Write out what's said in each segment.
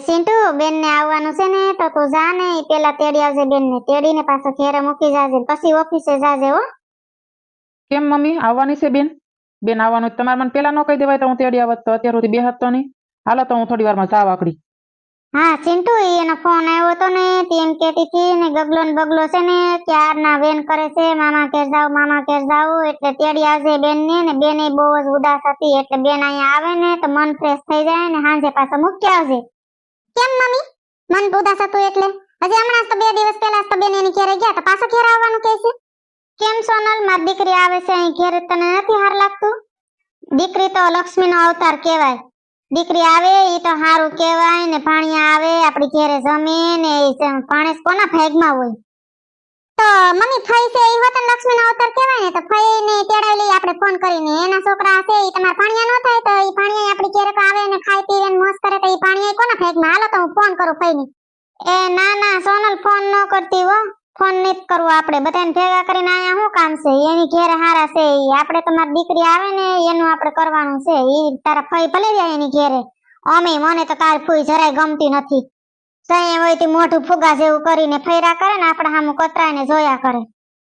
સિન્ટુ બેન ને આવવાનું છે ને તો તું જા ને પેલા તેડી આવજે બેન ને તેડીને પાછો ઘેરે મૂકી જાજે પછી ઓફિસે જાજે હો. કેમ મમ્મી? આવવાની છે બેન? બેન આવવાનું તમારે મને પેલા ન કહી દેવાય તો હું તેડી આવત તો અત્યાર સુધી બે હતો નહીં. હાલો તો હું થોડી વારમાં જાવ આકડી. હા ચિંટુ એનો ફોન આવ્યો હતો ને તેમ કેતી હતી ને ગગલો ને બગલો છે ને ક્યારના વેન કરે છે મામા ઘેર જાવ મામા ઘેર જાવ એટલે તેડી આવજે બેન ને ને બેન બહુ જ ઉદાસ હતી એટલે બેન અહીંયા આવે ને તો મન ફ્રેશ થઈ જાય ને સાંજે પાછો મૂકી આવજે. કેમ મમ્મી? મન ઉદાસ હતું એટલે. હજી હમણાં તો બે દિવસ પહેલા તો બેન એની ઘેરે ગયા તો પાછો ઘેર આવવાનું કહે છે? કેમ સોનલ? મારી દીકરી આવે છે અહીં ઘેરે. તને નથી હાર લાગતું? દીકરી તો લક્ષ્મીનો અવતાર કહેવાય. દીકરી આવે એ તો હારું કહેવાય ને ભાણિયા આવે, આપણી ઘેરે જમે ને ઈ સ- કોના ભાગમાં હોય? તો મમ્મી ફઈ છે, ઈ હોતન લક્ષ્મીનો અવતાર કહેવાય ને, તો ફઈ ને તેડાવી લઈ આપણે ફોન કરીને. એના છોકરા હશે એ તમારા ભાણિયા ન થાય, તો એ ભાણિયા આપણી ઘેરે આવે ને ખાઈ પીવે ને ઈ ભાણિયા કોના ભાગમાં હાલો તો હું ફોન કરું ફઈને. એ ના ના, સોનલ ફોન ન કરતી હો. ફોન નહીં કરવો આપણે. બધાને ભેગા કરીને આયા શું કામ છે? એની ઘેર હારા છે ઈ. આપણે તમારી દીકરી આવે ને એનું આપણે કરવાનું છે. ઈ તારા ફઈ ભલે જાય એની ઘેરે. અમે, મને તો તારી ફૂઈ જરાય ગમતી નથી. સહી હોય તે મોઢું ફુગા જેવું કરીને ફેરા કરે ને આપણે સામું કતરાઈને જોયા કરે.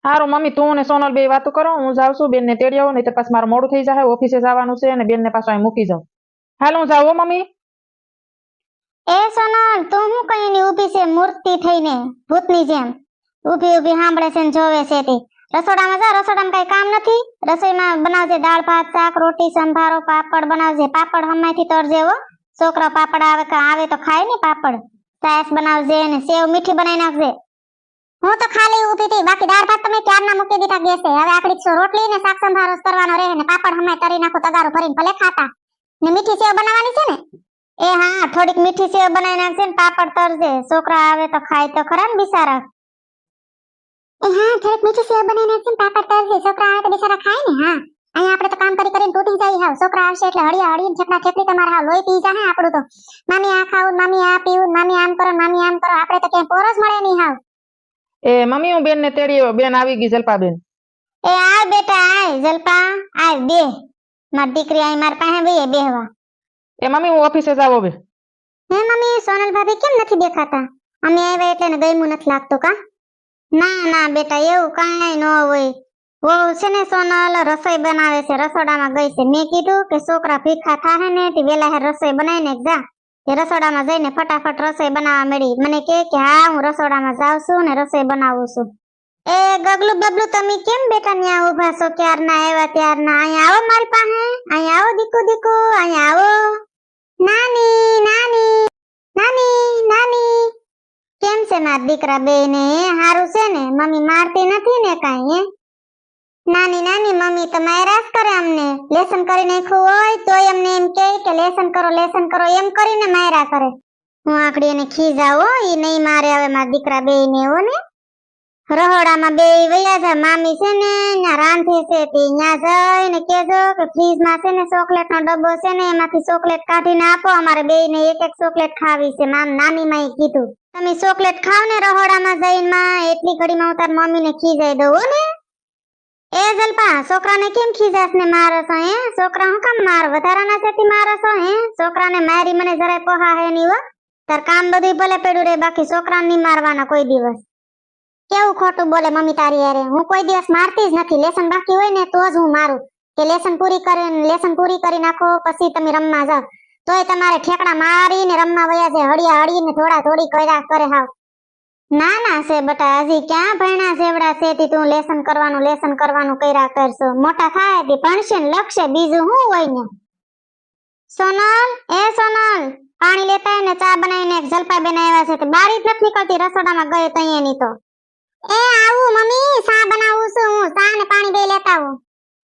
સારું મમ્મી, તું અને સોનલ બે વાતો કરો. હું જાઉં છું, બેનને તેડી આવું, નહીં તો પાછું મારું મોડું થઈ જાય ઓફિસે જવાનું છે અને બેનને પાછું મૂકી જાઉં. હાલ, હું જાઉં મમ્મી. એ સોનલ, તું હું કઈ ઊભી છે? મૂર્તિ થઈને, ભૂતની જેમ. ઊભી ઊભી સાંભળે છે ને જોવે છે તે. રસોડામાં જા, રસોડામાં કઈ કામ નથી. રસોઈમાં બનાવજે દાળ, ભાત, શાક, રોટી, સંભારો, પાપડ બનાવજે. પાપડ હમણાંથી તરજે હો. છોકરા પાપડ આવે કે આવે તો ખાય ને પાપડ. સાસ બનાવજે ને સેવ મીઠી બનાવી નાખજે. હું તો ખાલી ઊભી હતી. બાકી દાળ, ભાત તમે ક્યારના મૂકી દીધા ગેસે હવે છો રોટલી ને શાક, સંભારો કરવાનો રહે ને પાપડ હમણાં તરી નાખો, તગારો ભરીને ભલે ખાતા. ને મીઠી સેવ બનાવવાની છે ને? એ હા થોડીક મીઠી સેવ બનાવી નાખજે ને પાપડ તરજે છોકરા આવે તો ખાય તો ખરા ને બિચારા. એ હા થોડીક મીઠી સેવ બનાવી નાખજે ને પાપડ તળજે. છોકરા આવે તો બિચારા ખાય ને હા. અહીંયા આપણે તો કામ કરી કરીને તૂટી જાય હાવ. છોકરા આવશે એટલે હળિયા હળીને છકડા છેકડી તમારે હાવ લોહી પી જાય આપણું તો. મામી આ ખાવું મામી આ પીવું મામી આમ કરો મામી આમ કરો. આપણે તો ક્યાંય પોરસ મળે નહીં હાવ. એ મમ્મી હું બેન ને તેડી બેન આવી ગઈ જલપા બેન એ આ બેટા આય જલપા. આય બે. મારી દીકરી આય મારી પાસે બે બેહવા. એ મમ્મી, હું ઓફિસે જાવ હવે. હે મમ્મી, સોનલ ભાભી કેમ નથી દેખાતા? અમે આવ્યા એટલે ગયમું નથી લાગતું કા? ના ના, બેટા, એવું કાંઈ ન હોય. વહુ છે ને સોનલ, રસોઈ બનાવે છે, રસોડામાં ગઈ છે. મેં કીધું કે છોકરા ભીખા થાય ને, તે વેલા હે રસોઈ બનાવીને જા એ રસોડામાં જઈને ફટાફટ રસોઈ બનાવવા મળી મને કહે કે હા, હું રસોડામાં જાઉં છું ને રસોઈ બનાવું છું. એ ગગલું બબલુ તમે કેમ બેટા ન્યા ઊભા છો? ક્યારના આવ્યા, ત્યારના? અહીંયા આવો મારી પાસે. અહીંયા આવો દીકુ દીકુ, અહીંયા આવો નાની નાની નાની નાની કેમ છે દીકરા બે ને હારું છે ને? મમ્મી મારતી નથી ને કાંઈ નાની નાની મમ્મી તો માયરા કરે અમને. લેસન કરી નાખ્યું હોય તોય અમને એમ કહે કે લેસન કરો લેસન કરો, એમ કરીને માયરા કરે. હું આકડી એને ખીજાવો એ નહીં મારે હવે મારા દીકરા બે ને એવો ને? રહોડામાં બે વૈયા છે. મામી છે ને ત્યાં રાંધે છે. તે ન્યા જઈને કેજો કે ફ્રીજમાં છે ને ચોકલેટ નો ડબ્બો છે ને એમાંથી ચોકલેટ કાઢીને આપો. અમારે બે ને એક એક ચોકલેટ ખાવી છે. મામ નાની માં કીધું. તમે ચોકલેટ ખાવ ને રહોડામાં જઈને માં, એટલી ઘડીમાં હું તાર મમ્મી ને ખીજાઈ દઉં ને? એ જલપા, છોકરાને કેમ ખીજાસ ને મારો હે છોકરા હું કામ માર? વધારાના છે મારો છો હે? છોકરાને મારી મને જરાય પોહા હે નહીં, હો. તાર કામ બધું ભલે પડ્યું રે બાકી છોકરાને નહીં મારવાના કોઈ દિવસ. કેવું ખોટું બોલે મમ્મી તારી યારે હું કોઈ દિવસ મારતી જ નથી. લેસન બાકી હોય ને તો જ હું મારું. કે લેસન પૂરી કરીને લેસન પૂરી કરી નાખો, પછી તમે રમવા જાવ તોય તમારે ઠેકડા મારીને રમવા વયા છે હળિયા હળીને થોડા થોડી કર્યા કરે હાવ. ના ના છે બટા, હજી ક્યાં ભણ્યા જેવડા છે તી તું લેસન કરવાનું લેસન કરવાનું કર્યા કરશો. મોટા થાય તે ભણશે ને લખશે. બીજું શું હોય ને? સોનલ, એ સોનલ, પાણી લેતા ને ચા બનાવીને એક જલપા બનાવ્યા છે. બારી જ નથી નીકળતી રસોડામાં ગઈ તઈ એની તો. એ આવું, મમ્મી સા બનાવું છું હું. સા ને પાણી બે લેતા આવું.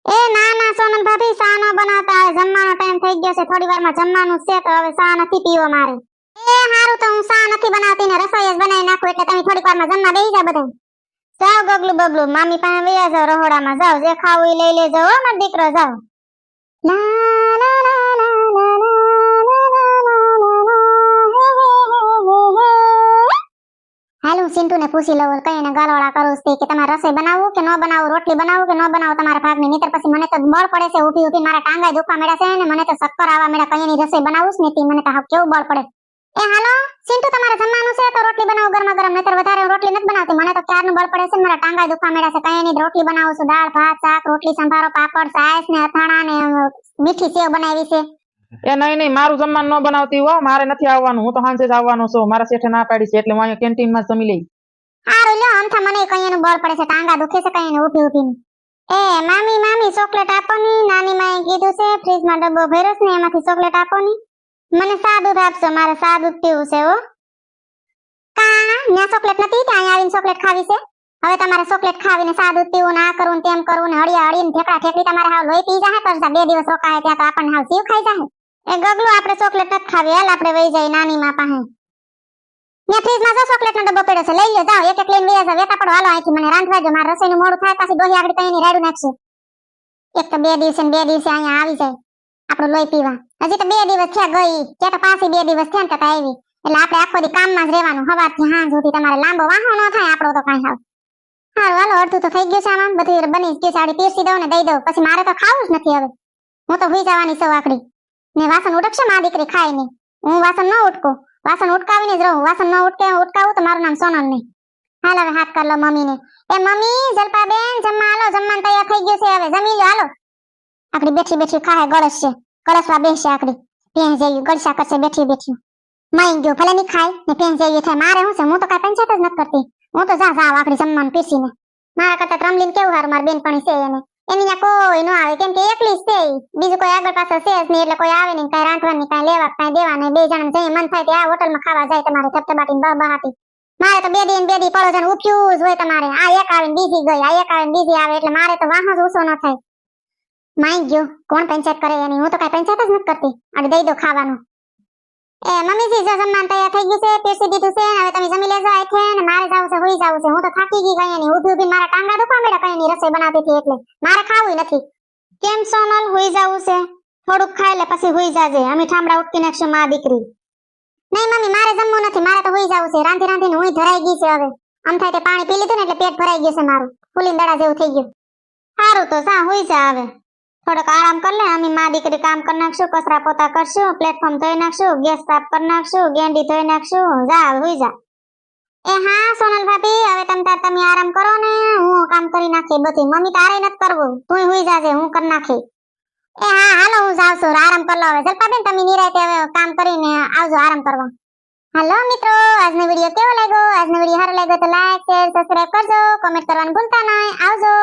એ ના ના સોનમ ભાભી સા ન બનાવતા. જમવાનો ટાઈમ થઈ ગયો છે. થોડી વારમાં જમવાનું છે તો હવે સા નથી પીવો મારે. એ હારું તો હું સા નથી બનાવતી ને રસોઈ જ બનાવી નાખું એટલે તમે થોડીક વારમાં જમવા બેસી જાવ બધા જાવ ગગલું બગલું મામી પાસે વયા જાવ રહોડામાં. જાવ જે ખાવું એ લઈ લેજો હો, મારો દીકરો. જાવ લા હું પૂછી લઉં કઈ એને ગાલવાળા કરું છે કે તમારે રસોઈ બનાવવું કે ન બનાવવું, રોટલી બનાવવું કે ન બનાવવું તમારા ભાગની? નીતર પછી મને તો બળ પડે છે ઊભી ઊભી. મારા ટાંગા દુખવા મળ્યા છે ને મને તો ચક્કર આવવા મળ્યા કઈ એની રસોઈ બનાવું જ નથી મને તો કેવું બળ પડે. એ હાલો સિન્ટુ તમારે જમવાનું છે તો રોટલી બનાવો ગરમા ગરમ, નહીતર વધારે રોટલી નથી બનાવતી. મને તો ક્યારનું બળ પડે છે ને મારા ટાંગા દુખવા મળ્યા છે. કઈ એની રોટલી બનાવું છું. દાળ, ભાત, શાક, રોટલી, સંભારો, પાપડ, સાયસ ને અથાણા ને મીઠી સેવ બનાવી છે. એ નહીં નહીં, મારું જમવાનું ન બનાવતી હો. મારે નથી આવવાનું. હું તો સાંજે જ આવવાનો છું. મારા શેઠે ના પાડી છે એટલે હું અહીંયા કેન્ટીનમાં જમી લઈ. હારું, લ્યો થા મને કઈ એનું પડે છે તાંગા દુખે છે, કઈ ઊભી ઊભી એ, મામી મામી, ચોકલેટ આપો નાની માએ કીધું છે, ફ્રીજમાં ડબ્બો ભર્યો છે ને એમાંથી ચોકલેટ આપો મને સા આપશો મારે સા પીવું છે, હો. કા, ન્યા ચોકલેટ નથી, ત્યાં આવીને ચોકલેટ ખાવી છે? હવે તમારે ચોકલેટ ખાવીને સાદુ પીવું ના કરવું તેમ કરવું ને હળિયા હળીને ઠેકડા ઠેકડી તમારે હાવ લોહી પી જાહે કરતા બે દિવસ રોકાય ત્યાં તો આપણને હાવ જીવ ખાઈ જાહે. એ ગગલું આપણે ચોકલેટ નથી ખાવી, હાલ આપણે વહી જાય નાની માં પાસે. ત્યાં ફ્રીજમાં જો ચોકલેટનો ડબ્બો પડ્યો છે, લઈ લ્યો, જાઓ, એક એક લઈને વયા જાઓ વેતા પડો. હાલો, અહીંથી મને રાંધવા જો મારે રસોઈનું મોડું થાય, પાછી દોહી આગળ કઈ રાડું નાખશે. એક તો બે દિવસે બે દિવસે અહીંયા આવી જાય, આપણું લોહી પીવા. હજી તો બે દિવસ થયા ગઈ ત્યાં તો પાછી બે દિવસ થયા ને આવી. એટલે આપણે આખો દી કામમાં જ રહેવાનું સવારથી સાંજ સુધી તમારે લાંબો વાહો ન થાય આપણો તો કાંઈ હાવ. હારું, હાલો, અડધું તો થઈ ગયું છે આમાં. બધું બની ગયું સાડી પીરસી દઉં ને દઈ દઉં. પછી મારે તો ખાવું જ નથી હવે. હું તો હુઈ જવાની સૌ આકડી ને વાસણ ઉડકશે, મા દીકરી ખાય નહીં. હું વાસણ ન ઉટકું. વાસણ ઉટકાવીને જ રહું. વાસણ ન ઉટકે, ઉટકાવું તો મારું નામ સોનલ નહીં હાલ હવે હાથ કર મમ્મીને. એ મમ્મી, જલપાબેન, જમવા હાલો. જમવાનું તૈયાર થઈ ગયું છે હવે. જમી લો હાલો. આકડી બેઠી બેઠી ખાહે ગળસ છે. ગળસવા બેસે આકડી. પેન જેવી ગળસા કરશે બેઠી બેઠી. માઈ ગયો, ભલે ની ખાય, ને પેન જેવી થાય. મારે શું છે? હું તો કાંઈ પંચાયત જ નથી કરતી. હું તો જા જા આકડી જમવાનું પીસીને. મારા કરતા ત્રમલીન કેવું હારું મારા બેનપણી છે એને. એની ત્યાં કોઈ ન આવે, કેમ કે એકલી છે બીજું કોઈ આગળ પાછળ છે જ નહીં, એટલે કોઈ આવે નહીં, કાંઈ રાંધવાની કાંઈ લેવા, કાંઈ દેવા નહીં, બે જણા જઈ મન થાય તે આ હોટલમાં ખાવા જાય તમારે, ધબધબાટી બહાર બહાટી મારે તો બે દી ને બે દી જણ ઉઠ્યું જ હોય તમારે. આ એક આવે બીજી ગઈ, આ એક આવે ને બીજી આવે, એટલે મારે તો વાહ જ ન થાય. માઈ ગયો, કોણ પંચાયત કરે એની? હું તો કાંઈ પંચાયત જ નથી કરતી. અને દઈ દો ખાવાનું. એ, મમ્મીજી, જો જમવાનું તૈયાર થઈ ગયું છે પીરસી દીધું છે, હવે તમે જમી લેજો આથી ને મારે જાવું છે, હોઈ જાવું છે. હું તો થાકી ગઈ કઈ નહીં ઊભી ઊભી મારા ટાંગા દુખવા મળ્યા કઈ નહીં રસોઈ બનાવતી હતી એટલે. મારે ખાવું નથી. કેમ સોનલ હોઈ જાવું છે. થોડુંક ખાઈ લે, પછી હોઈ જાજે. અમે ઠામડા ઉટકી નાખશું માં દીકરી. નહીં, મમ્મી, મારે જમવું નથી. મારે તો હોઈ જાવું છે. રાંધી રાંધીને હું ધરાઈ ગઈ છે હવે. આમ થાય તે પાણી પી લીધું ને એટલે પેટ ભરાઈ ગયું છે મારું. ફૂલીને દડા જેવું થઈ ગયું. સારું તો સા હોઈ જા હવે. થોડોક આરામ કરી લે અમે મા દીકરી કામ કરી નાખશું, કચરા પોતા કરશું પ્લેટફોર્મ ધોઈ નાખશું ગેસ સાફ કરી નાખશું, ગેંડી ધોઈ નાખશું, જા, હોઈ જા. એ હા, સોનલ ભાભી, હવે તમે તાર તમે આરામ કરો ને, હું કામ કરી નાખી બધી. મમ્મી તારે નથી કરવું. તું હોઈ જાજે, હું કરી નાખી. એ હા, હાલો, હું જાઉં છું. આરામ કરી લો હવે. જલપાબેન, તમે નિરાતે હવે કામ કરીને આવજો, આરામ કરવા. હેલો, મિત્રો, આજનો વીડિયો કેવો લાગ્યો? આજનો વીડિયો સારો લાગ્યો તો લાઈક શેર સબસ્ક્રાઇબ કરજો. કોમેન્ટ કરવાનું ભૂલતા નહીં. આવજો.